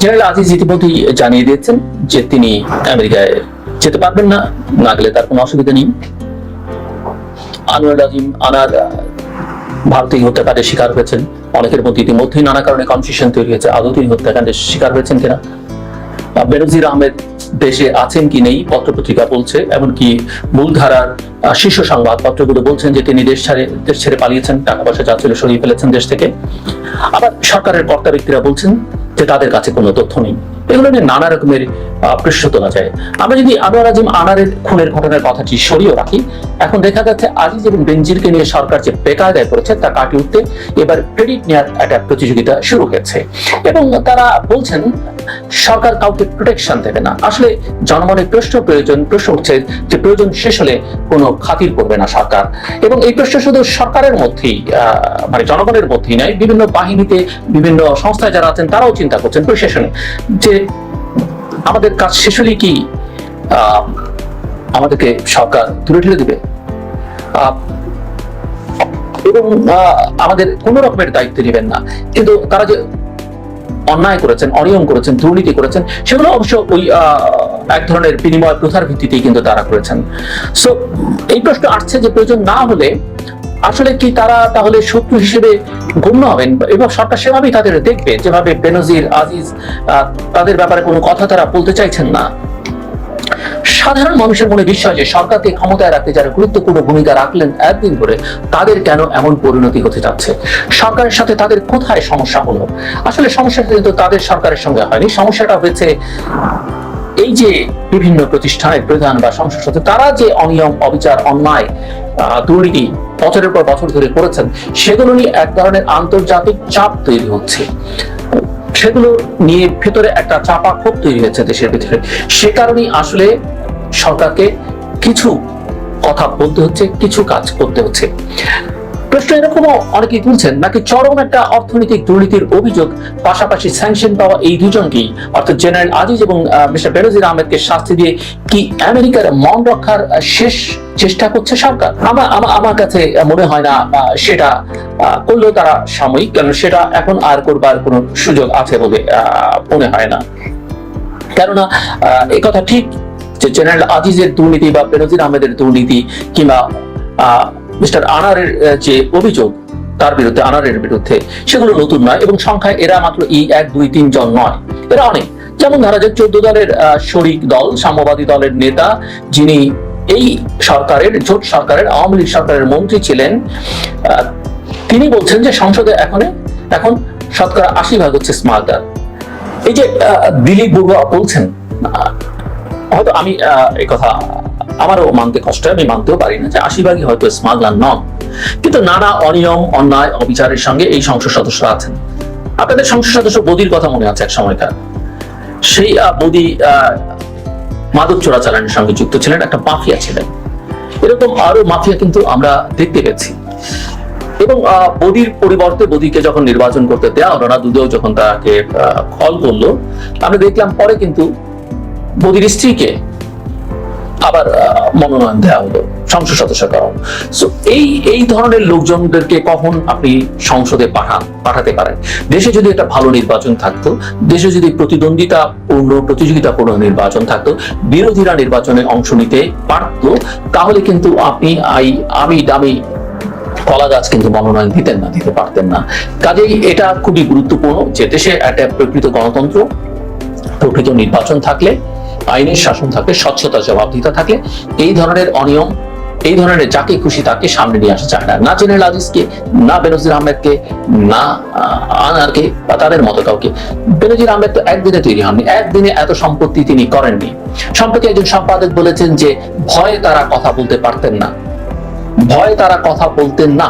General Aziz ইতিমধ্যেই জানিয়ে দিয়েছেন যে তিনি আমেরিকায় যেতে পারবেন না না গেলে তার কোনো অসুবিধা নেই। আনোয়ার আজিম আনার আহ, ভারতীয় হত্যাকাণ্ডের শিকার হয়েছেন। অনেকের মধ্যে ইতিমধ্যেই নানা কারণে কনফিউশন তৈরি হয়েছে আদৌ তিনি হত্যাকাণ্ডের শিকার হয়েছেন কিনা। বেনজির আহমেদ দেশে আছেন কি নেই পত্রপত্রিকা বলছে এমনকি মূলধারার শীর্ষ সংবাদপত্রগুলো বলছেন যে তিনি দেশ ছেড়ে দেশ ছেড়ে পালিয়েছেন টাকা পয়সা যা ছিল সরিয়ে ফেলেছেন দেশ থেকে। আবার সরকারের কর্তা ব্যক্তিরা বলছেন যে তাদের কাছে কোনো তথ্য নেই এগুলো নিয়ে নানা রকমের প্রশ্ন তোলা যায়। আমরা যদি আনোয়ার আজিম আনারের খুনের ঘটনার কথাটি সরিয়ে রাখি, এখন দেখা যাচ্ছে আজিজ এবং বেনজিরকে নিয়ে সরকার যে বেকায়দায় পড়েছে তা কাটিয়ে উঠতে এবার ক্রেডিট নেওয়ার একটা প্রতিযোগিতা শুরু হয়েছে। এবং তারা বলছেন, সরকার কাউকে প্রোটেকশন দেবে না। আসলে জনমনের প্রশ্ন প্রয়োজন, প্রশ্ন উঠছে যে প্রয়োজন শেষ হলে কোনো খাতির করবে না সরকার। এবং এই প্রশ্ন শুধু সরকারের মধ্যেই মানে জনগণের মধ্যেই নয়, বিভিন্ন বাহিনীতে বিভিন্ন সংস্থায় যারা আছেন তারাও চিন্তা করছেন প্রশাসনে, যে আমাদের কাজ শেষ হলেই কি আমাদেরকে সরকার তুলে ঠেলে দিবে? এবং আমাদের কোন রকমের দায়িত্ব নেবেন না। কিন্তু তারা যে অন্যায় করেছেন, অনিয়ম করেছেন, দুর্নীতি করেছেন, সেগুলো অবশ্য ওই এক ধরনের বিনিময় প্রথার ভিত্তিতেই কিন্তু তারা করেছেন। সো এই প্রশ্ন আসছে যে প্রয়োজন না হলে আসলে কি তারা তাহলে শত্রু হিসেবে গণ্য হবেন? এবং সরকার সেভাবেই তাদের দেখবে, যেভাবে বেনজির, আজিজ তাদের ব্যাপারে কোনো কথা তারা বলতে চাইছেন না। সাধারণ মানুষের মনে বিশ্বাস যে সরকারকে ক্ষমতায় রাখতে যারা গুরুত্বপূর্ণ ভূমিকা রাখলেন একদিন ধরে, তাদের কেন এমন পরিণতি হতে যাচ্ছে? সরকারের সাথে তাদের কোথায় সমস্যা হলো? আসলে সমস্যাটা কিন্তু তাদের সরকারের সঙ্গে হয়নি। সমস্যাটা হয়েছে এই যে বিভিন্ন প্রতিষ্ঠানের প্রধান বা সংসদ সদস্য, তারা যে অনিয়ম, অবিচার, অন্যায় দুর্নীতি বছরের পর বছর ধরে করেছেন, সেগুলো নিয়ে এক ধরনের আন্তর্জাতিক চাপ তৈরি হচ্ছে। সেগুলো নিয়ে ভেতরে একটা চাপা ক্ষোভ তৈরি হয়েছে দেশের ভিতরে। সে কারণেই আসলে সরকারকে কিছু কথা বলতে হচ্ছে, কিছু কাজ করতে হচ্ছে। প্রশ্ন এরকমও অনেকেই তুলছেন নাকি চরম একটা অর্থনৈতিক দুর্নীতির অভিযোগ পাশাপাশি স্যাংশন পাওয়া এই দুজনকেই? অর্থাৎ জেনারেল আজিজ এবং মিস্টার বেনজির আহমেদকে শাস্তি দিয়ে কি আমেরিকার মন রক্ষার শেষ চেষ্টা করছে সরকার? আমার আমার কাছে মনে হয় না সেটা করলেও তারা সাময়িক কারণ সেটা এখন আর করবার কোনো সুযোগ আছে বলে মনে হয় না। কেননা আহ, কথা ঠিক যে জেনারেল আজিজের দুর্নীতি বা বেনজির আহমেদের দুর্নীতি কিংবা মিস্টার আনারের যে অভিযোগ, তার বিরুদ্ধে আনারের বিরুদ্ধে, সেগুলো নতুন নয় এবং সংখ্যায় এরা মাত্র এই এক, দুই, তিন জন নয়। এরা অনেক। যেমন ধরা যাক, চোদ্দ দলের শরিক দল, সাম্যবাদী দলের নেতা, যিনি এই সরকারের, জোট সরকারের, আওয়ামী লীগ সরকারের মন্ত্রী ছিলেন তিনি বলছেন যে সংসদে এখন এখন শতকরা আশি ভাগ হচ্ছে স্মার্টার। এই যে দিলীপ বড়ুয়া বলছেন হয়তো আমি এই কথা আমারও মানতে কষ্ট হয়, আমি মানতেও পারি না যে আশি ভাগই হয়তো স্মাগলার নন কিন্তু নানা অনিয়ম অন্যায় অবিচারের সঙ্গে এই সংসদ সদস্য আছেন। আপনাদের সংসদ সদস্য বদির কথা মনে আছে এক সময়কার। সেই বদি মাদক চোরাচালানের সঙ্গে যুক্ত ছিলেন একটা মাফিয়া ছিলেন। এরকম আরও মাফিয়া কিন্তু আমরা দেখতে পেয়েছি। এবং বদির পরিবর্তে বদিকে যখন নির্বাচন করতে দেওয়া হলো না দুদেও যখন তাকে কল করল আমরা দেখলাম পরে কিন্তু বদির স্ত্রীকে আবার মনোনয়ন দেওয়া হলো সংসদ সদস্য করা হলো So, এই এই ধরনের লোকজনদেরকে কখন আপনি সংসদে পাঠান পাঠাতে পারেন? দেশে যদি একটা ভালো নির্বাচন থাকতো দেশে যদি প্রতিদ্বন্দ্বিতা পূর্ণ প্রতিযোগিতাপূর্ণ নির্বাচন থাকতো বিরোধীরা নির্বাচনে অংশ নিতে পারতো তাহলে কিন্তু আপনি আই আমি দামি কলা গাছ কিন্তু মনোনয়ন দিতেন না দিতে পারতেন না। কাজেই এটা খুবই গুরুত্বপূর্ণ যে দেশে একটা প্রকৃত গণতন্ত্র প্রকৃত নির্বাচন থাকলে আইনের শাসন থাকলে স্বচ্ছতা জবাবদিহিতা থাকলে এই ধরনের অনিয়ম, এই ধরনের যাকে খুশি তাকে সামনে নিয়ে আসা যায় না। না জেনারেল আজিজকে, না বেনজির আহমেদকে, না আনারকে বা তাদের মতো কাউকে। বেনজির আহমেদ তো একদিনে তৈরি হননি, একদিনে এত সম্পত্তি তিনি করেননি। সম্প্রতি একজন সম্পাদক বলেছেন যে, ভয়ে তারা কথা বলতে পারতেন না। ভয়ে তারা কথা বলতেন না।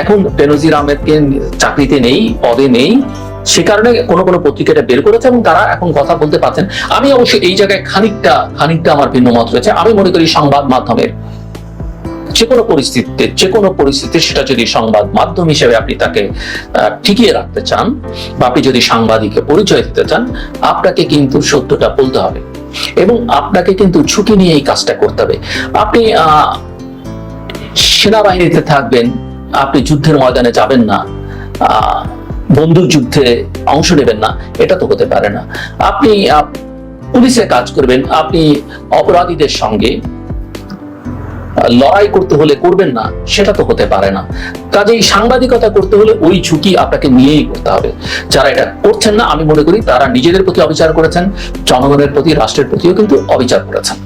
এখন বেনজির আহমেদকে চাকরিতে নেই, পদে নেই সে কারণে কোনো কোনো পত্রিকাটা বের করেছে এবং তারা এখন কথা বলতে পারছেন। আমি অবশ্য এই জায়গায় খানিকটা খানিকটা আমার ভিন্ন মত রয়েছে। আমি মনে করি সংবাদ মাধ্যমের যে কোনো পরিস্থিতিতে, যে কোনো পরিস্থিতিতে সেটা যদি সংবাদ মাধ্যম হিসেবে আপনি তাকে টিকিয়ে রাখতে চান বা আপনি যদি সাংবাদিককে পরিচয় দিতে চান, আপনাকে কিন্তু সত্যটা বলতে হবে এবং আপনাকে কিন্তু ঝুঁকি নিয়ে এই কাজটা করতে হবে। আপনি সেনাবাহিনীতে থাকবেন, আপনি যুদ্ধের ময়দানে যাবেন না বন্দুক যুদ্ধে অংশ নেবেন না, এটা তো হতে পারে না। আপনি পুলিশে কাজ করবেন, আপনি অপরাধীদের সঙ্গে লড়াই করতে হলে করবেন না, সেটা তো হতে পারে না। কাজেই সাংবাদিকতা করতে হলে ওই ঝুঁকি আপনাকে নিয়েই করতে হবে। যারা এটা করছেন না, আমি মনে করি তারা নিজেদের প্রতি অবিচার করেছেন, জনগণের প্রতি, রাষ্ট্রের প্রতিও কিন্তু অবিচার করেছেন।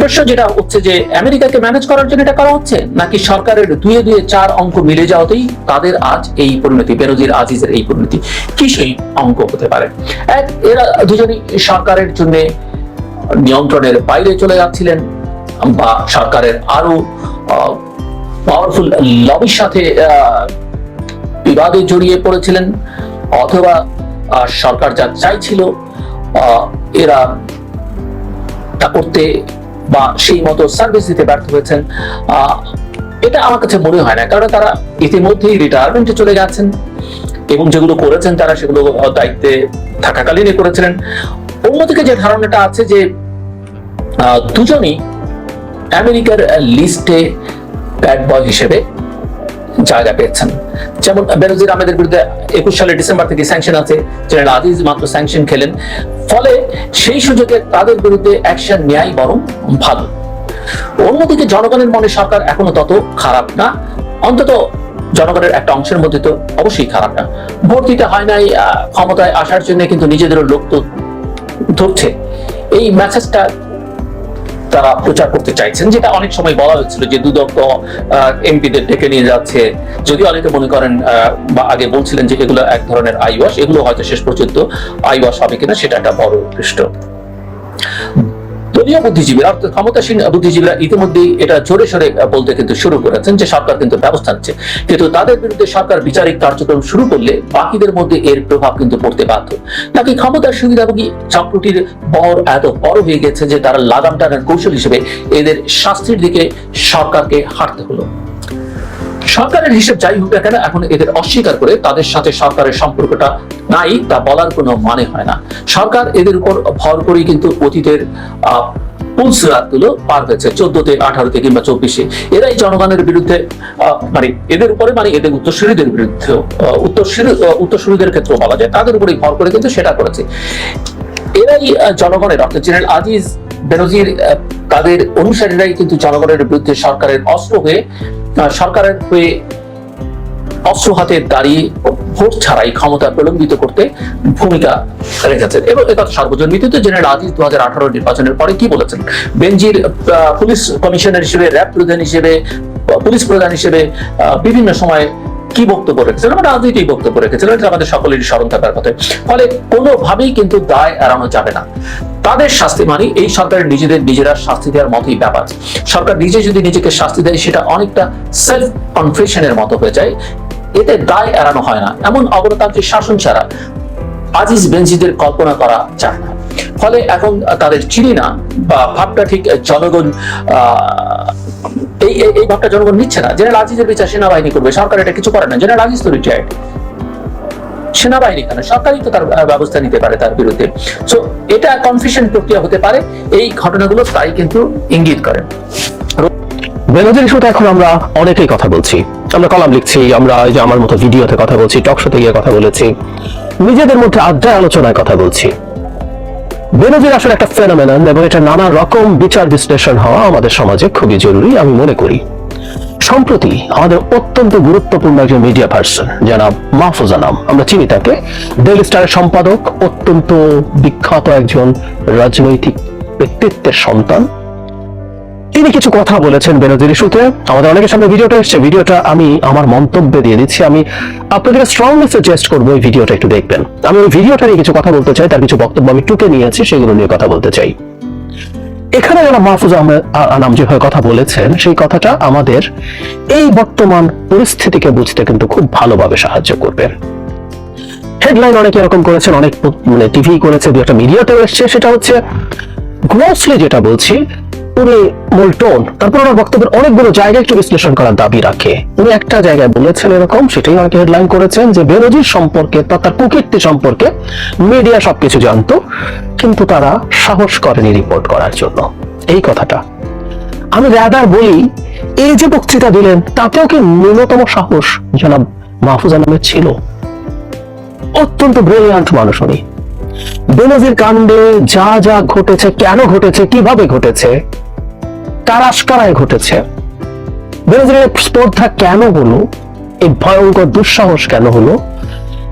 প্রশ্ন যেটা হচ্ছে যে আমেরিকাকে ম্যানেজ করার জন্য এটা করা হচ্ছে, নাকি সরকারের দুয়ে দুয়ে চার অঙ্ক মিলে যাওয়াতেই তাদের আজ এই পরিণতি বেরোজির আজিজের এই পরিণতি? কি সেই অঙ্ক হতে পারে? এক, এরা দুজনই সরকারের জন্য নিয়ন্ত্রণের বাইরে চলে যাচ্ছিলেন, বা সরকারের আরও পাওয়ারফুল লবির সাথে বিবাদে জড়িয়ে পড়েছিলেন, অথবা সরকার যা চাইছিল এরা তা করতে বা সেই মতো সার্ভিস দিতে ব্যর্থ হয়েছেন এটা আমার কাছে মনে হয় না, কারণ তারা ইতিমধ্যেই রিটায়ারমেন্টে চলে গেছেন এবং যেগুলো করেছেন তারা সেগুলো দায়িত্বে থাকাকালীনই করেছিলেন। অন্যদিকে যে ধারণাটা আছে যে দুজনই আমেরিকার লিস্টে ব্যাড বয় হিসেবে জায়গা পেয়েছেন। যেমন বেনজির আহমেদের বিরুদ্ধে একুশ সালের ডিসেম্বর থেকে স্যাংশন আছে, জেনারেল আজিজ মাত্র স্যাংশন খেলেন। ফলে সেই সুযোগে তাদের বিরুদ্ধে অ্যাকশন নেয়াই বরং ভালো। অন্যদিকে জনগণের মনে সরকার এখনও তত খারাপ না। অন্তত জনগণের একটা অংশের মধ্যে তো অবশ্যই খারাপ না। ভোট দিতে হয় নাই ক্ষমতায় আসার জন্য কিন্তু নিজেদেরও লোক তো ধরছে। এই মেসেজটা তারা প্রচার করতে চাইছেন, যেটা অনেক সময় বলা হয়েছিল যে দুদক এমপিদের ডেকে নিয়ে যাচ্ছে। যদি অনেকে মনে করেন বা আগে বলছিলেন যে এগুলো এক ধরনের আইওয়াস এগুলো হয়তো শেষ পর্যন্ত আইওয়াস হবে কিনা, সেটা একটা বড় পৃষ্ঠ দলীয় বুদ্ধিজীবীরা অর্থাৎ ক্ষমতাসীন বুদ্ধিজীবীরা ইতিমধ্যেই এটা জোরে সরে বলতে কিন্তু শুরু করেছেন যে সরকার কিন্তু ব্যবস্থা নিচ্ছে। কিন্তু তাদের বিরুদ্ধে সরকার বিচারিক কার্যক্রম শুরু করলে বাকিদের মধ্যে এর প্রভাব কিন্তু পড়তে বাধ্য। নাকি ক্ষমতার সুবিধাভোগী চক্রটির বর এত বড় হয়ে গেছে যে তারা লাগাম টানার কৌশল হিসেবে এদের শাস্তির দিকে সরকারকে হাঁটতে হলো? সরকারের হিসেব যাই হোক কেন, এখন এদের অস্বীকার করে তাদের সাথে সরকারের সম্পর্কটা নাই তা বলার কোনো মানে হয় না। সরকার এদের উপর ভর করেই কিন্তু অতীতেরগুলো পার হয়েছে, চোদ্দতে, আঠারোতে কিংবা চব্বিশে। এরাই জনগণের বিরুদ্ধে মানে এদের উপরে মানে এদের উত্তরসূরিদের বিরুদ্ধে উত্তরসূরি উত্তরসূরিদের ক্ষেত্রে বলা যায়, তাদের উপরেই ভর করে কিন্তু সেটা করেছে। এরাই জনগণের অর্থাৎ জেনারেল আজিজ বেনজির তাদের অনুসারীরাই কিন্তু জনগণের বিরুদ্ধে সরকারের অস্ত্র হয়ে সরকারের হয়ে অস্ত্র হাতে দাঁড়িয়ে ভোট ছাড়াই ক্ষমতা প্রলম্বিত করতে ভূমিকা রেখেছেন। এবং একথা সর্বজনবিত জেনারেল আজিজ দু হাজার আঠারো নির্বাচনের পরে কি বলেছেন? বেঞ্জির পুলিশ কমিশনার হিসেবে, র্যাব প্রধান হিসেবে পুলিশ প্রধান হিসেবে বিভিন্ন সময় কি বক্তব্য রেখেছিলেন আমরা রাজনৈতিক বক্তব্য রেখেছিলেন এটা আমাদের সকলেরই স্মরণ থাকার কথা ফলে কোনোভাবেই কিন্তু দায় এড়ানো যাবে না। তাদের শাস্তি মানে এই সরকারের নিজেদের, নিজেরা শাস্তি দেওয়ার মতোই ব্যাপার। সরকার নিজে যদি নিজেকে শাস্তি দেয়, সেটা অনেকটা সেলফ কনফেশনের মতো হয়ে যায়। এতে দায় এড়ানো হয় না। এমন অগণতান্ত্রিক শাসন ছাড়া আজিজ বেঞ্জিদের কল্পনা করা যায় না। ফলে এখন তাদের চিনি না, বা ভাবটা ঠিক জনগণ এই- এই ভাবটা জনগণ নিচ্ছে না। জেনারেল আজিজের বিচার সেনাবাহিনী করবে, সরকার এটা কিছু করে না। জেনারেল আজিজ তো রিটায়ার্ড সেনাবাহিনী কেন? সরকারই তো তার ব্যবস্থা নিতে পারে তার বিরুদ্ধে। সো এটা কনফিউশন প্রক্রিয়া হতে পারে। এই ঘটনাগুলো তাই কিন্তু ইঙ্গিত করে। বেনজির ইস্যুতে এখন আমরা অনেকেই কথা বলছি। আমরা কলাম লিখছি, আমরা যে আমার মতো ভিডিওতে কথা বলছি, টক শোতে গিয়ে কথা বলেছি। নিজেদের মধ্যে আড্ডায় আলোচনায় কথা বলছি। বেনজির আসলে একটা ফেনোমেনন এবং এটা নানা রকম বিচার বিশ্লেষণ হওয়া আমাদের সমাজে খুবই জরুরি, আমি মনে করি। সম্প্রতি আমাদের অত্যন্ত গুরুত্বপূর্ণ একজন মিডিয়া পার্সন জনাব মাহফুজা নাম আমরা চিনি তাকে ডেলি স্টারের সম্পাদক, অত্যন্ত বিখ্যাত একজন রাজনৈতিক ব্যক্তিত্বের সন্তান। তিনি কিছু কথা বলেছেন বেনজির ইস্যুতে। আমাদের অনেকের সামনে ভিডিওটা এসছে। ভিডিওটা আমি আমার মন্তব্যে দিয়ে দিচ্ছি। আমি আপনাদের স্ট্রংলি সাজেস্ট করব এই ভিডিওটা একটু দেখবেন। আমি ওই ভিডিওটা নিয়ে কিছু কথা বলতে চাই, তার কিছু বক্তব্য আমি টুকে নিয়েছি, সেগুলো নিয়ে কথা বলতে চাই। এখানে যারা মাহফুজ আহমেদ আনাম যেভাবে কথা বলেছেন, সেই কথাটা আমাদের এই বর্তমান পরিস্থিতিকে বুঝতে কিন্তু খুব ভালোভাবে সাহায্য করবে। হেডলাইন অনেকে এরকম করেছেন, অনেক মানে টিভি করেছে দু একটা মিডিয়াতেও এসছে। সেটা হচ্ছে গ্রসলি যেটা বলছি উনি মূল টোন, তারপর ওনার বক্তব্যের অনেকগুলো জায়গায় একটু বিশ্লেষণ করার দাবি রাখে। উনি একটা জায়গায় বলেছেন এরকম, সেটাই অনেকে হেডলাইন করেছেন যে বেরোজির সম্পর্কে তার কুকীর্তি সম্পর্কে মিডিয়া সবকিছু জানতো, কিন্তু তারা সাহস করেনি রিপোর্ট করার জন্য। এই কথাটা। আমি রাদার বলি, এই যে বক্তৃতা দিলেন, তাতেও কি ন্যূনতম সাহস জনাব মাহফুজ আলমের ছিল? অত্যন্ত ব্রিলিয়ান্ট মানুষ উনি। বেনজির কাণ্ডে যা যা ঘটেছে, কেন ঘটেছে, কীভাবে ঘটেছে কার আশকারায় ঘটেছে। বেনজিরের স্পর্ধা কেন হলো? এই ভয়ঙ্কর দুঃসাহস কেন হলো?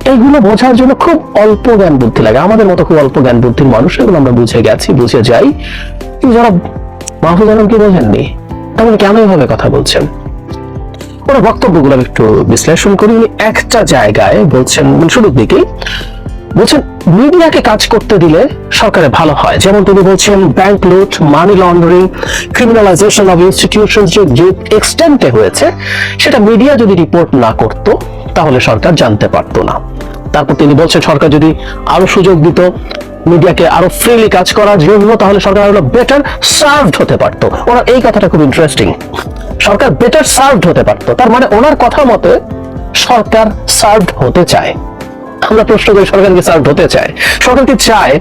এইগুলো বোঝার জন্য খুব অল্প জ্ঞান বুদ্ধি লাগে। আমাদের মতো খুব অল্প জ্ঞান বুদ্ধির মানুষ, এগুলো আমরা বুঝে গেছি, বুঝে যাই। যারা মাহফুজ আলম কি বোঝেননি? তাহলে কেন এভাবে কথা বলছেন? ওনার বক্তব্যগুলো একটু বিশ্লেষণ করি। উনি একটা জায়গায় বলছেন, শুরুর দিকেই বলছেন মিডিয়াকে কাজ করতে দিলে সরকারে ভালো হয়। যেমন তিনি বলছেন ব্যাংক লুট money laundering criminalisation of institution যে এক্সটেন্টে হয়েছে, সেটা মিডিয়া যদি রিপোর্ট না করত, তাহলে সরকার জানতে পারতো না। তারপর তিনি বলছেন, সরকার যদি আরও সুযোগ দিত মিডিয়াকে আরও ফ্রিলি কাজ করার জন্য, তাহলে সরকার আরও বেটার সার্ভড হতে পারতো। ওনার এই কথাটা খুব ইন্টারেস্টিং সরকার বেটার সার্ভড হতে পারতো। তার মানে ওনার কথা মতে সরকার সার্ভড হতে চায়। আমরা প্রশ্ন করি, সরকারকে সার্ভ হতে চায়। সরকার কি চায়?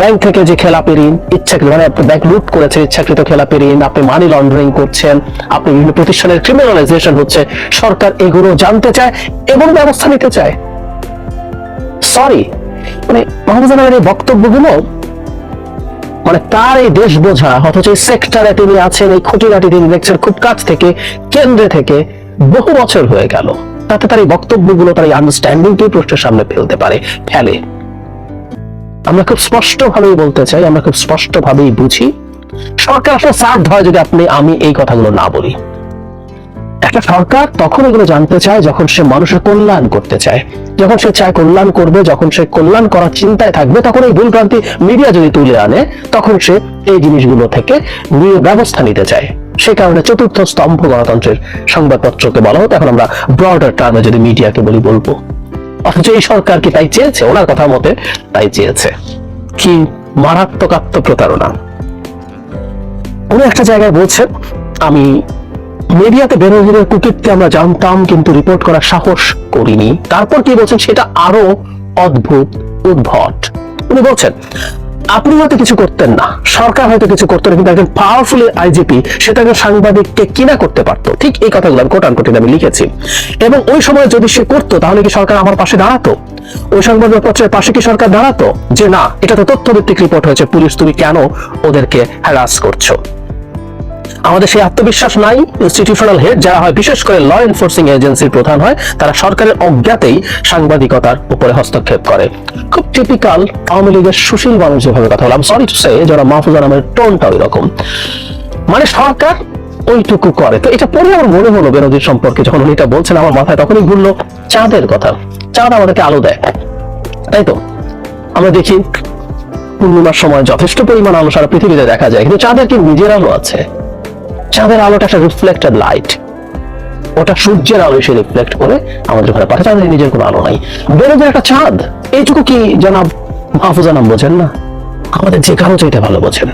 ব্যাংক থেকে যে খেলাপি ঋণ ইচ্ছাকৃত মানে ব্যাংক লুট করেছেন ইচ্ছাকৃত খেলাপি ঋণ আপনি মানি লন্ডারিং করছেন, আপনি বিভিন্ন প্রতিষ্ঠানের ক্রিমিনালাইজেশন হচ্ছে। সরকার এগুলো জানতে চায় এবং ব্যবস্থা নিতে চায়। সরি মানে মোহাম্মদ জানাবের এই বক্তব্যগুলো মানে তার এই দেশ বোঝা, অথচ এই সেক্টরে তিনি আছেন, এই খুঁটিনাটি তিনি দেখছেন খুব কাছ থেকে, কেন্দ্রে থেকে বহু বছর হয়ে গেল। তাতে তার এই বক্তব্যগুলো তার এই আন্ডারস্ট্যান্ডিংকে প্রশ্নের সামনে ফেলতে পারে, ফেলে। আমরা খুব স্পষ্ট ভাবেই বলতে চাই, আমরা খুব স্পষ্ট ভাবেই বুঝি। সরকার আসলে সার্ভ হয় যদি আপনি, আমি এই কথাগুলো না বলি। একটা সরকার তখন এগুলো জানতে চায় যখন সে মানুষের কল্যাণ করতে চায়। যখন সে চায় কল্যাণ করবে, যখন সে কল্যাণ করার চিন্তায় থাকবে, তখন এই ভুলক্রান্তি মিডিয়া যদি তুলে আনে, তখন সে এই জিনিসগুলো থেকে নিয়ে ব্যবস্থা নিতে চায়। সে কারণে চতুর্থ স্তম্ভ গণতন্ত্রের সংবাদপত্রকে বলা হতো। এখন আমরা ব্রডার টার্মে যদি মিডিয়াকে বলি বলব। অথচ এই সরকার কি তাই চেয়েছে? ওনার কথা মতে তাই চেয়েছে। কি মারাত্মক আত্মপ্রতারণা। উনি একটা জায়গায় বলছেন, আমি মিডিয়াতে বেরোজিনের কুকীর্তি আমরা জানতাম, কিন্তু রিপোর্ট করার সাহস করিনি। তারপর কি বলছেন? সেটা আরও অদ্ভুত, উদ্ভট। উনি বলছেন আপনি হয়তো কিছু করতেন না। সরকার হয়তো কিছু করতেন কিন্তু একজন পাওয়ারফুল আইজিপি সে তাকে সাংবাদিককে কিনা করতে পারতো। ঠিক এই কথাগুলো আমি কোটান কোটিন আমি লিখেছি। এবং ওই সময় যদি সে করতো, তাহলে কি সরকার আমার পাশে দাঁড়াতো? ওই সংবাদপত্রের পাশে কি সরকার দাঁড়াতো? যে না, এটা তো তথ্যভিত্তিক রিপোর্ট হয়েছে, পুলিশ তুমি কেন ওদেরকে হ্যারাস করছ? আমাদের সেই আত্মবিশ্বাস নাই ইনস্টিটিউশনাল হেড যারা হয়, বিশেষ করে ল এনফোর্সিং এজেন্সির প্রধান হয়, তারা সরকারের অজ্ঞাতেই সাংবাদিকতার উপরে হস্তক্ষেপ করে। খুব টিপিক্যাল আওয়ামী লীগের সুশীল মানুষ যেভাবে কথা বললাম সরি টু সে যারা মাহফুজা নামের টোনটা ওই রকম মানে সরকার ওইটুকু করে। তো এটা পরে আমার মনে হলো বেরোজির সম্পর্কে, যখন উনি এটা বলছেন, আমার মাথায় তখনই ঘুরলো চাঁদের কথা। চাঁদ আমাদেরকে আলো দেয়, তাই তো? আমরা দেখি পূর্ণিমার সময় যথেষ্ট পরিমাণ আলো সারা পৃথিবীতে দেখা যায়, কিন্তু চাঁদের কি নিজের আলো আছে? চাঁদের আলোটা একটা রিফ্লেক্টেড লাইট ওটা সূর্যের আলো এসে রিফ্লেক্ট করে আমাদের ঘরে পাঠায়। চাঁদের নিজের কোনো আলো নাই। বেরোজের একটা চাঁদ। এইটুকু কি জনাব মাহফুজা বোঝেন না? আমাদের যে কারও চাইতে ভালো বোঝেন।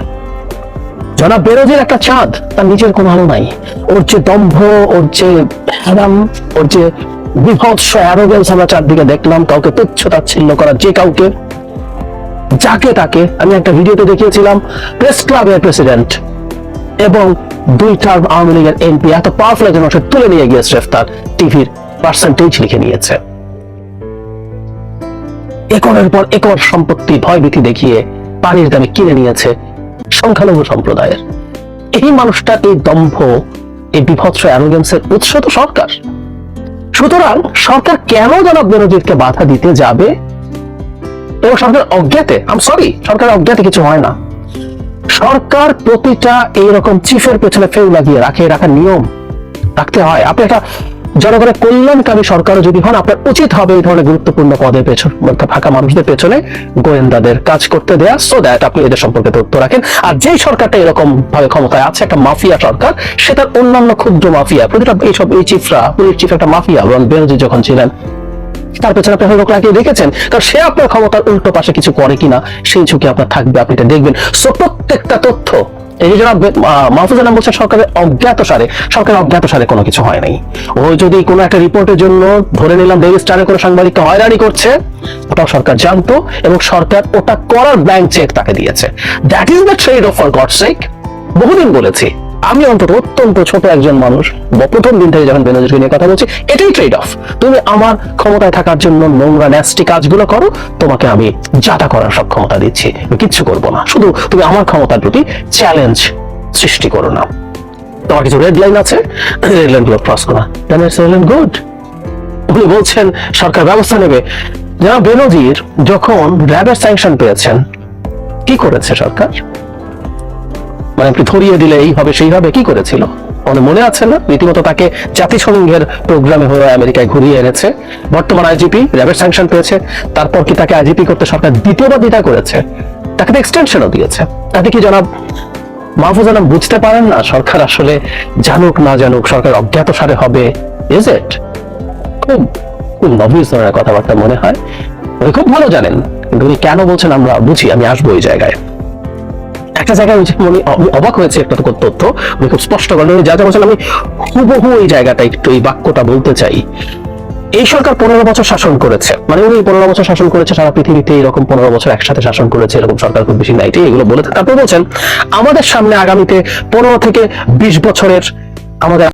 জনাব বেরোজের একটা চাঁদ, তার নিজের কোনো আলো নাই। ওর যে দম্ভ, ওর যে হ্যারাম, ওর যে বিভৎস অ্যারোগেন্স আমরা চারদিকে দেখলাম, কাউকে তুচ্ছ তাচ্ছিল্য করা যে কাউকে, যাকে তাকে। আমি একটা ভিডিওতে দেখিয়েছিলাম প্রেস ক্লাবের প্রেসিডেন্ট এবং দুই টার্ম আওয়ামী লীগের এমপি এত পাওয়ারফুল একজন মানুষের তুলে নিয়ে গিয়ে স্রেফ তার টিভির পার্সেন্টেজ লিখে নিয়েছে। একরের পর একর সম্পত্তি ভয়ভীতি দেখিয়ে পানির দামে কিনে নিয়েছে সংখ্যালঘু সম্প্রদায়ের। এই মানুষটার এই দম্ভ, এই বিভৎস অ্যারোগেন্সের উৎস তো সরকার। সুতরাং সরকার কেন জনাব বেনজিরকে বাধা দিতে যাবে? এবং সরকার অজ্ঞাতে আম সরি সরকার অজ্ঞাতে কিছু হয় না। সরকার প্রতিটা এইরকম চিফের পেছনে ফেউ লাগিয়ে রাখে, রাখার নিয়ম রাখতে হয়। আপনি একটা জনগণের কল্যাণকামী সরকারও যদি হন, আপনার উচিত হবে এই ধরনের গুরুত্বপূর্ণ পদের পেছন ফাঁকা মানুষদের পেছনে গোয়েন্দাদের কাজ করতে দেয়া সো দ্যাট আপনি এদের সম্পর্কে তথ্য রাখেন। আর যেই সরকারটা এরকম ভাবে ক্ষমতায় আছে, একটা মাফিয়া সরকার, সেটার অন্যান্য ক্ষুদ্র মাফিয়া, প্রতিটা এইসব এই চিফরা, পুলিশ চিফ একটা মাফিয়া বেনজি যখন ছিলেন তার পেছনে আপনি লোক লাগিয়ে রেখেছেন, কারণ সে আপনার ক্ষমতার উল্টো পাশে কিছু করে কিনা, সেই ঝুঁকি আপনার থাকবে, আপনি এটা দেখবেন। সো প্রত্যেকটা তথ্য, এই যে যারা নাম বলছেন, সরকারের অজ্ঞাত সারে, সরকারের অজ্ঞাত সারে কোনো কিছু হয় নাই। ও যদি কোনো একটা রিপোর্টের জন্য ধরে নিলাম ডেইলি স্টারে কোনো সাংবাদিককে হয়রানি করছে, ওটাও সরকার জানতো, এবং সরকার ওটা করার ব্ল্যাঙ্ক চেক তাকে দিয়েছে। That is the trade off for God বহুদিন বলেছি আমি অন্তত অত্যন্ত ছোট একজন মানুষ। প্রথম দিন থেকে যখন বেনজিরকে নিয়ে কথা বলছি, এটাই ট্রেড অফ তুমি আমার ক্ষমতায় থাকার জন্য নোংরা ন্যাস্টি কাজগুলো করো, তোমাকে আমি যাতা করার সব ক্ষমতা দিচ্ছি। কিচ্ছু করব না। শুধু তুমি আমার ক্ষমতার প্রতি চ্যালেঞ্জ সৃষ্টি করো না। তোমার কিছু রেড লাইন আছে? রেড লাইনগুলো ক্রস করা। দেন ইটস গুড উনি বলছেন, সরকার ব্যবস্থা নেবে। যারা বেনজির যখন র্যাবের স্যাংশন পেয়েছেন, কি করেছে সরকার? মানে আপনি ধরিয়ে দিলে এই হবে সেই হবে কি করেছিল? আমাদের মনে আছে না? রীতিমতো তাকে জাতিসংঘের প্রোগ্রামে হয়ে আমেরিকায় ঘুরিয়ে এনেছে। বর্তমান আইজিপি র্যাবের স্যাংশন পেয়েছে। তারপর কি তাকে আইজিপি করতে সরকার দ্বিতীয়বার দ্বিধা করেছে? তাকে তো এক্সটেনশনও দিয়েছে। তাতে কি জনাব মাহফুজ আলম বুঝতে পারেন না সরকার আসলে জানুক না জানুক, সরকার অজ্ঞাত সারে হবে? ইজ ইট খুব খুব নভিস ধরনের কথাবার্তা মনে হয়। উনি খুব ভালো জানেন। কিন্তু উনি কেন বলছেন আমরা বুঝি, আমি আসব ওই জায়গায়। একটা জায়গায় উনি আমি অবাক হয়েছে একটা তথ্য। উনি খুব স্পষ্ট উনি যা যা বলছেন, আমি হুবহু এই জায়গাটা একটু এই বাক্যটা বলতে চাই। এই সরকার পনেরো বছর শাসন করেছে। মানে উনি পনেরো বছর শাসন করেছে, সারা পৃথিবীতে এরকম পনেরো বছর একসাথে শাসন করেছে, এরকম সরকার খুব বেশি নাইটি এগুলো বলে তারপর বলছেন, আমাদের সামনে আগামীতে পনেরো থেকে বিশ বছরের আমাদের